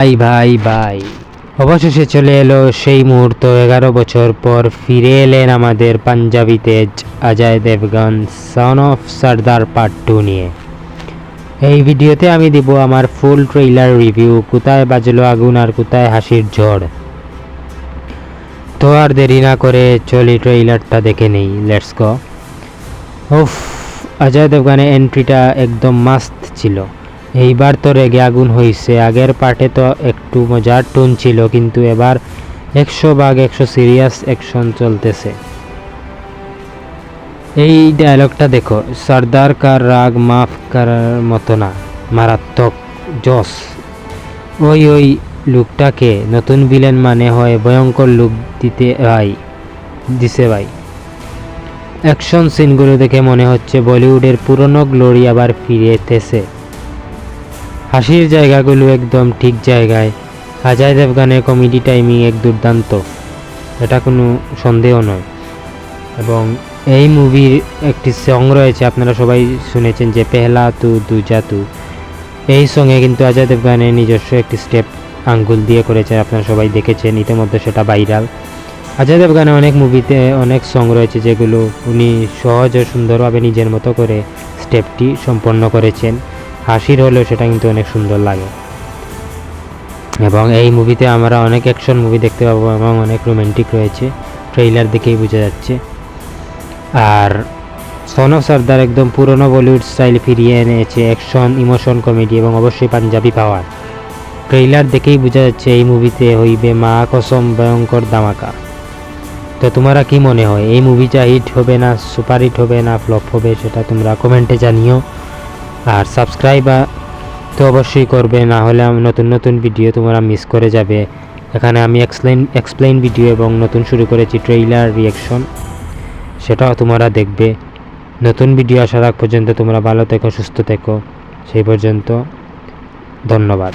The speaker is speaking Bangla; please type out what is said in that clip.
ভাই ভাই ভাই। অবশেষে চলে এলো সেই মুহূর্ত। এগারো বছর পর ফিরে এলেন আমাদের পাঞ্জাবি তেজ Ajay Devgan son of Sardaar part two নিয়ে। এই ভিডিওতে আমি দিব আমার ফুল ট্রেইলার রিভিউ কোথায় বাজলো আগুন আর কোথায় হাসির ঝড়। তো আর দেরি না করে চলি ট্রেইলারটা দেখে নেই লেটস গো উফ অজয় দেবগানের এন্ট্রিটা একদম মাস্ত ছিল। এইবার তো রেগে আগুন হয়েছে আগের পার্টে তো একটু মজার টোন ছিল, কিন্তু এবার একশো ভাগ, একশো সিরিয়াস অ্যাকশন চলতেছে। এই ডায়লগটা দেখো সর্দার কার রাগ মাফ করার মতো না, মারাত্মক জস ওই ওই লুকটাকে নতুন ভিলেন মানে হয়, ভয়ঙ্কর লুক দিতে ভাই দিছে ভাই। অ্যাকশন সিনগুলো দেখে মনে হচ্ছে বলিউডের পুরনো গ্লোরি আবার ফিরেতেছে হাসির জায়গাগুলো একদম ঠিক জায়গায়। অজয় দেবগানের কমেডি টাইমিং এক দুর্দান্ত। এটা কোনো সন্দেহ নয়। এবং এই মুভির একটি সং রয়েছে, আপনারা সবাই শুনেছেন যে, পেহলা তু দুজা তু। এই সঙ্গে কিন্তু অজয় দেবগানের নিজস্ব একটি স্টেপ আঙ্গুল দিয়ে করেছে, আপনারা সবাই দেখেছেন, ইতিমধ্যে সেটা ভাইরাল অজয় দেবগানের অনেক মুভিতে অনেক সং রয়েছে, যেগুলো উনি সহজ ও সুন্দরভাবে নিজের মতো করে স্টেপটি সম্পন্ন করেছেন। হাসির হলেও সেটা কিন্তু অনেক সুন্দর লাগে। এবং এই মুভিতে আমরা অনেক অ্যাকশন মুভি দেখতে পাবো এবং অনেক রোমান্টিক রয়েছে। ট্রেইলার দেখেই বোঝা যাচ্ছে। আর সন অফ সর্দার একদম পুরনো বলিউড স্টাইল ফিরিয়ে এনেছে অ্যাকশন ইমোশন কমেডি এবং অবশ্যই পাঞ্জাবি পাওয়ার। ট্রেইলার দেখেই বোঝা যাচ্ছে এই মুভিতে হইবে মা কসম ভয়ঙ্কর দামাকা তো তোমরা কি মনে হয়, এই মুভিটা হিট হবে না সুপার হিট হবে না ফ্লপ হবে সেটা তোমরা কমেন্টে জানিও। আর সাবস্ক্রাইব তো অবশ্যই করবে, না হলে নতুন নতুন ভিডিও তোমরা মিস করে যাবে। এখানে আমি এক্সপ্লেন এক্সপ্লেইন ভিডিও এবং নতুন শুরু করেছি ট্রেইলার রিয়াকশন সেটাও তোমরা দেখবে। নতুন ভিডিও আসার আগ পর্যন্ত তোমরা ভালো থেকো, সুস্থ থেকো। সেই পর্যন্ত ধন্যবাদ।